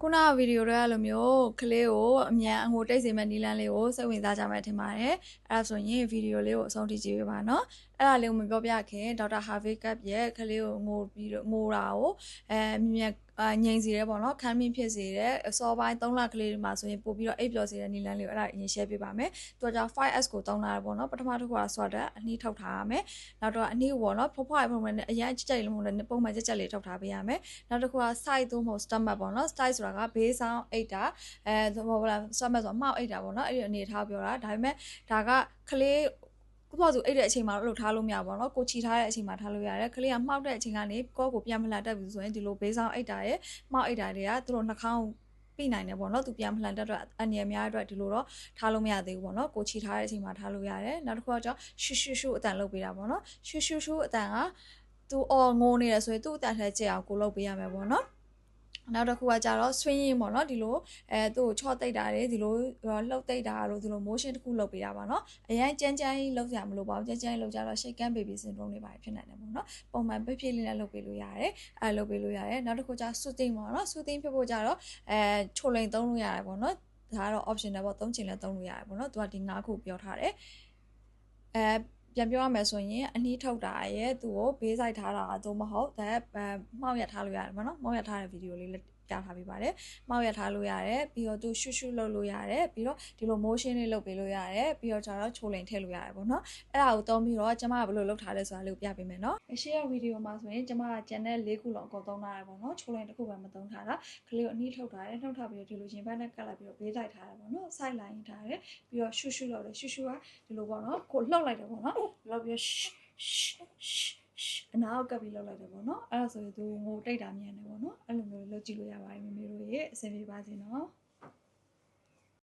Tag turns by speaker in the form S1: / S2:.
S1: ခုနကဗီဒီယိုတွေကလိုမျိုးကလေးကိုအမြန်အငိုတိတ်စေမဲ့နီလန်းလေးကိုစိတ်ဝင်စားကြမယ်ထင်ပါတယ်အဲ့ဒါဆိုရင်ဗီဒီယိုလေးကိုအဆုံးထိကြည့်ပေးပါနော်အဲ့ဒါလေးကိုမပြောပြခင်ဒေါက်တာဟာဗေးကပ်ရဲ့ကလေးကိုငိုပြီးတော့ငိုတာကိုအဲမြင်အငိမ့်စီရဲပေါ့နော်ခမ်းမင်းဖြစ်စေတဲ့အစောပိုင်း3လကလေးတွေမှာဆိုရင်ပို့ပြီးတော့အိပ်ပျော်စေတဲ့နီလန်းလေးကိုအဲ့ဒါအရင် share ပေးပါမယ်သူကကြောင့် 5S ကိုတောင်းလာတယ်ပေါ့နော်ပထမတစ်ခုကဆွတ်တဲ့အနှီးထုတ်ထားရမယ်နောက်တော့အနှီးကိုပေါ့နော်ဖွားဖွားပုံမှန်နဲ့အရင်ကြက်ကြက်လေးမဟုတ်လည်းပုံမှန်ကြက်ကြက်လေးထုတ်ထားပေးရမယ်နောက်တစ်ခုက side သို့မဟုတ် stomach ပေါ့နော် side ဆိုတာကဘေးဆောင်အိတ်တာအဲသို့မဟုတ်လား stomach ဆိုတာမှောက်အိတ်တာပေါ့နော်အဲ့ဒီအနေထားပြောတာဒါပေမဲ့ဒါကကလေး ကိုပေါ့သူအဲ့တဲ့အချိန်မှာတော့လှုပ်ထားလို့မရဘူးပေါ့နော်ကိုချီထားတဲ့အချိန်မှာထားလို့ရတယ်ကလေးကမှောက်တဲ့အချိန်ကနေကိုယ့်ကိုပြန်မလာတတ်ဘူးဆိုရင်ဒီလိုဘေးဆောင်အိတ်တာရဲ့မှောက်အိတ်တာတွေကသူတို့နှာခေါင်းပြနိုင်တယ်ပေါ့နော်သူပြန်မလှန်တတ်တော့အန်ရများအတွက်ဒီလိုတော့ထားလို့မရသေးဘူးပေါ့နော်ကိုချီထားတဲ့အချိန်မှာထားလို့ရတယ်နောက်တစ်ခုကကျရှူရှူရှူအတန်လုပ်ပေးတာပေါ့နော်ရှူရှူရှူအတန်ကသူအော်ငိုနေတယ်ဆိုရင်သူ့အတန်ထဲကျအောင်ကိုလုပ်ပေးရမယ်ပေါ့နော် နောက်တစ်ခုကကြတော့ swing ရင်ပေါ့နော်ဒီလိုအဲသူ့ကိုချော့တိတ်တာတွေဒီလိုလှုပ်တိတ်တာတို့ဒီလို motion တစ်ခုလုပ်ပေးတာပါနော်အရင်ကြမ်းကြမ်းကြီးလှုပ်ကြမလို့ပါဘူးကြမ်းကြမ်းကြီးလှုပ်ကြတော့ shake and baby syndrome တွေပါဖြစ်နိုင်တယ်ပေါ့နော်ပုံမှန်ပြည့်ပြည့်လေးနဲ့လှုပ်ပေးလို့ရတယ်အဲလှုပ်ပေးလို့ရတယ်နောက်တစ်ခုကျ soothing ပေါ့နော် soothing ဖြစ်ဖို့ကြတော့အဲချိုလိန်သုံးလို့ရတယ်ပေါ့နော်ဒါကတော့ optional ပေါ့သုံးချင်လဲသုံးလို့ရတယ်ပေါ့နော်သူကဒီ၅ခုပြောထားတယ်အဲ ပြန်ပြောရမယ်ဆိုရင်အနှီးထုတ်တာရဲ့သူ့ကိုဘေးဆိုင်ထားတာသို့မဟုတ်ဒါမှောက်ရထားလို့ရတယ်ပေါ့နော်မှောက်ရထားတဲ့ဗီဒီယိုလေး ပြထားပေးပါတယ်။မှောက်ရထားလို့ရတယ်ပြီးတော့သူရှုရှုလုပ်လို့ရတယ်ပြီးတော့ဒီလို motion လေးလုပ်ပေးလို့ရတယ်ပြီးတော့ကျတော့ချိုလိန်ထည့်လို့ရတယ်ပေါ့နော်။အဲ့ဒါကိုသုံးပြီးတော့ကျမကဘယ်လိုလုပ်ထားလဲဆိုတာလေးကိုပြပေးမယ်နော်။အရှိရဗီဒီယိုမှာဆိုရင်ကျမကကျန်တဲ့၄ခုလုံးအကုန်သုံးထားတယ်ပေါ့နော်။ချိုလိန်တစ်ခုပဲမသုံးထားတာ။ကလေးကိုအနှီးထုတ်ထားတယ်နှုတ်ထားပြီးတော့ဒီလိုရင်ဘတ်နဲ့ကတ်လိုက်ပြီးတော့ဘေးလိုက်ထားတယ်ပေါ့နော်။ side line ထားတယ်ပြီးတော့ရှုရှုလုပ်တယ်ရှုရှုကဒီလိုပေါ့နော်။ကိုလှုပ်လိုက်တယ်ပေါ့နော်။လှုပ်ပြီး အနာကိုကပ်ပြီးလောက်လိုက်တယ်ပေါ့နော်အဲ့ဒါဆိုရင်သူငိုတိတ်တာမြန်တယ်ပေါ့နော်အဲ့လိုမျိုးလုပ်ကြည့်လို့ရပါတယ်မေမေတို့ရဲ့အဆင်ပြေပါစေနော်